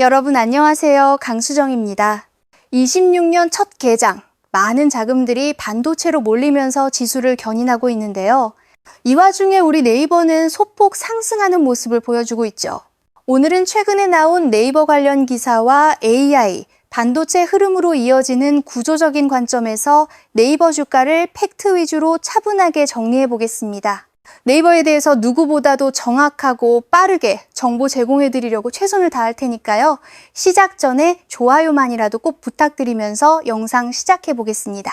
여러분 안녕하세요. 강수정입니다. 26년 첫 개장, 많은 자금들이 반도체로 몰리면서 지수를 견인하고 있는데요. 이 와중에 우리 네이버는 소폭 상승하는 모습을 보여주고 있죠. 오늘은 최근에 나온 네이버 관련 기사와 AI, 반도체 흐름으로 이어지는 구조적인 관점에서 네이버 주가를 팩트 위주로 차분하게 정리해 보겠습니다. 네이버에 대해서 누구보다도 정확하고 빠르게 정보 제공해 드리려고 최선을 다할 테니까요. 시작 전에 좋아요만이라도 꼭 부탁드리면서 영상 시작해 보겠습니다.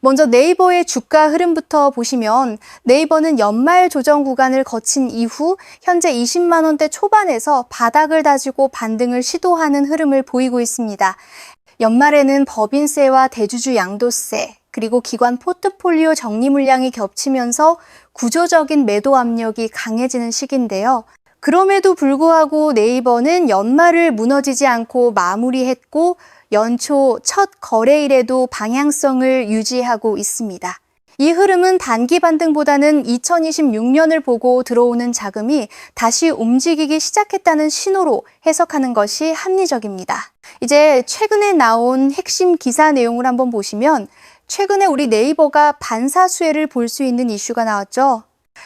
먼저 네이버의 주가 흐름부터 보시면 네이버는 연말 조정 구간을 거친 이후 현재 20만 원대 초반에서 바닥을 다지고 반등을 시도하는 흐름을 보이고 있습니다. 연말에는 법인세와 대주주 양도세, 그리고 기관 포트폴리오 정리 물량이 겹치면서 구조적인 매도 압력이 강해지는 시기인데요. 그럼에도 불구하고 네이버는 연말을 무너지지 않고 마무리했고 연초 첫 거래일에도 방향성을 유지하고 있습니다. 이 흐름은 단기 반등보다는 2026년을 보고 들어오는 자금이 다시 움직이기 시작했다는 신호로 해석하는 것이 합리적입니다. 이제 최근에 나온 핵심 기사 내용을 한번 보시면 최근에 우리 네이버가 반사수혜를 볼 수 있는 이슈가 나왔죠.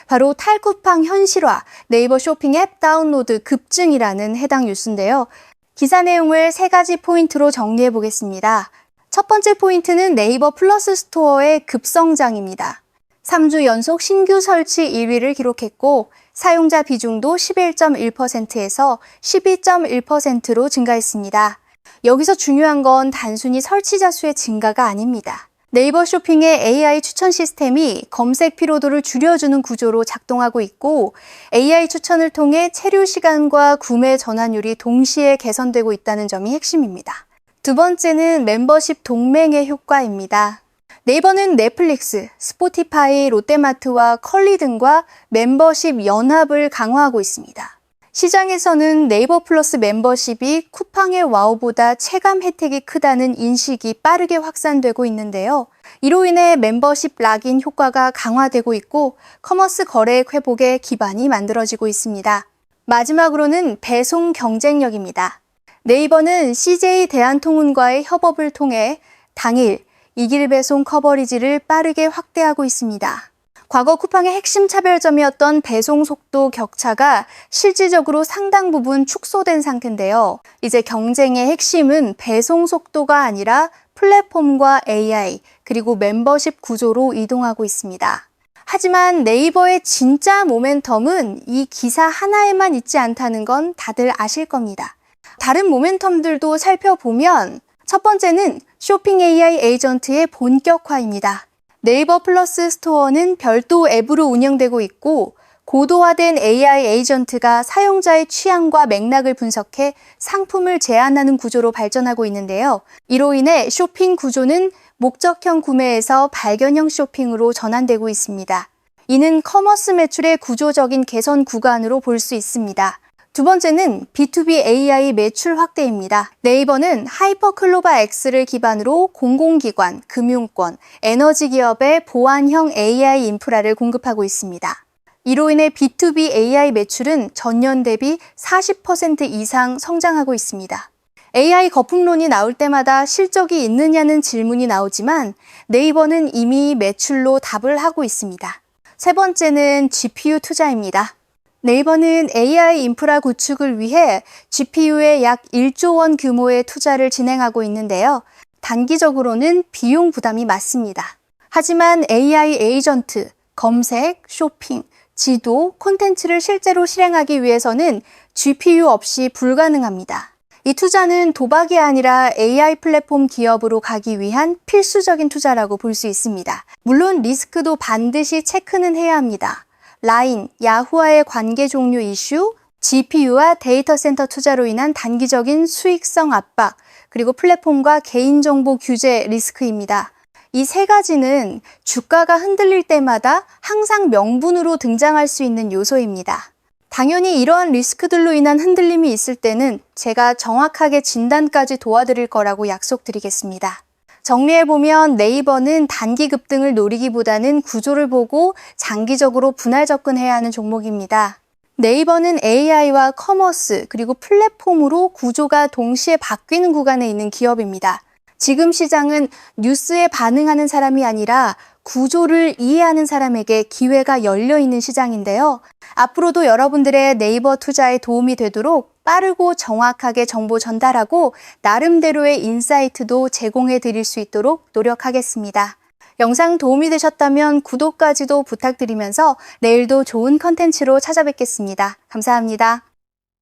바로 탈쿠팡 현실화, 네이버 쇼핑 앱 다운로드 급증이라는 해당 뉴스인데요. 기사 내용을 세 가지 포인트로 정리해 보겠습니다. 첫 번째 포인트는 네이버 플러스 스토어의 급성장입니다. 3주 연속 신규 설치 1위를 기록했고 사용자 비중도 11.1%에서 12.1%로 증가했습니다. 여기서 중요한 건 단순히 설치자 수의 증가가 아닙니다. 네이버 쇼핑의 AI 추천 시스템이 검색 피로도를 줄여주는 구조로 작동하고 있고 AI 추천을 통해 체류 시간과 구매 전환율이 동시에 개선되고 있다는 점이 핵심입니다. 두 번째는 멤버십 동맹의 효과입니다. 네이버는 넷플릭스, 스포티파이, 롯데마트와 컬리 등과 멤버십 연합을 강화하고 있습니다. 시장에서는 네이버 플러스 멤버십이 쿠팡의 와우보다 체감 혜택이 크다는 인식이 빠르게 확산되고 있는데요. 이로 인해 멤버십 락인 효과가 강화되고 있고 커머스 거래액 회복에 기반이 만들어지고 있습니다. 마지막으로는 배송 경쟁력입니다. 네이버는 CJ 대한통운과의 협업을 통해 당일 이길 배송 커버리지를 빠르게 확대하고 있습니다. 과거 쿠팡의 핵심 차별점이었던 배송 속도 격차가 실질적으로 상당 부분 축소된 상태인데요. 이제 경쟁의 핵심은 배송 속도가 아니라 플랫폼과 AI, 그리고 멤버십 구조로 이동하고 있습니다. 하지만 네이버의 진짜 모멘텀은 이 기사 하나에만 있지 않다는 건 다들 아실 겁니다. 다른 모멘텀들도 살펴보면 첫 번째는 쇼핑 AI 에이전트의 본격화입니다. 네이버 플러스 스토어는 별도 앱으로 운영되고 있고 고도화된 AI 에이전트가 사용자의 취향과 맥락을 분석해 상품을 제안하는 구조로 발전하고 있는데요. 이로 인해 쇼핑 구조는 목적형 구매에서 발견형 쇼핑으로 전환되고 있습니다. 이는 커머스 매출의 구조적인 개선 구간으로 볼 수 있습니다. 두 번째는 B2B AI 매출 확대입니다. 네이버는 하이퍼클로바 X를 기반으로 공공기관, 금융권, 에너지 기업의 보안형 AI 인프라를 공급하고 있습니다. 이로 인해 B2B AI 매출은 전년 대비 40% 이상 성장하고 있습니다. AI 거품론이 나올 때마다 실적이 있느냐는 질문이 나오지만 네이버는 이미 매출로 답을 하고 있습니다. 세 번째는 GPU 투자입니다. 네이버는 AI 인프라 구축을 위해 GPU에 약 1조 원 규모의 투자를 진행하고 있는데요. 단기적으로는 비용 부담이 맞습니다. 하지만 AI 에이전트, 검색, 쇼핑, 지도, 콘텐츠를 실제로 실행하기 위해서는 GPU 없이 불가능합니다. 이 투자는 도박이 아니라 AI 플랫폼 기업으로 가기 위한 필수적인 투자라고 볼 수 있습니다. 물론 리스크도 반드시 체크는 해야 합니다. 라인, 야후와의 관계 종료 이슈, GPU와 데이터 센터 투자로 인한 단기적인 수익성 압박, 그리고 플랫폼과 개인정보 규제 리스크입니다. 이 세 가지는 주가가 흔들릴 때마다 항상 명분으로 등장할 수 있는 요소입니다. 당연히 이러한 리스크들로 인한 흔들림이 있을 때는 제가 정확하게 진단까지 도와드릴 거라고 약속드리겠습니다. 정리해보면 네이버는 단기 급등을 노리기보다는 구조를 보고 장기적으로 분할 접근해야 하는 종목입니다. 네이버는 AI와 커머스 그리고 플랫폼으로 구조가 동시에 바뀌는 구간에 있는 기업입니다. 지금 시장은 뉴스에 반응하는 사람이 아니라 구조를 이해하는 사람에게 기회가 열려 있는 시장인데요. 앞으로도 여러분들의 네이버 투자에 도움이 되도록 빠르고 정확하게 정보 전달하고 나름대로의 인사이트도 제공해 드릴 수 있도록 노력하겠습니다. 영상 도움이 되셨다면 구독까지도 부탁드리면서 내일도 좋은 컨텐츠로 찾아뵙겠습니다. 감사합니다.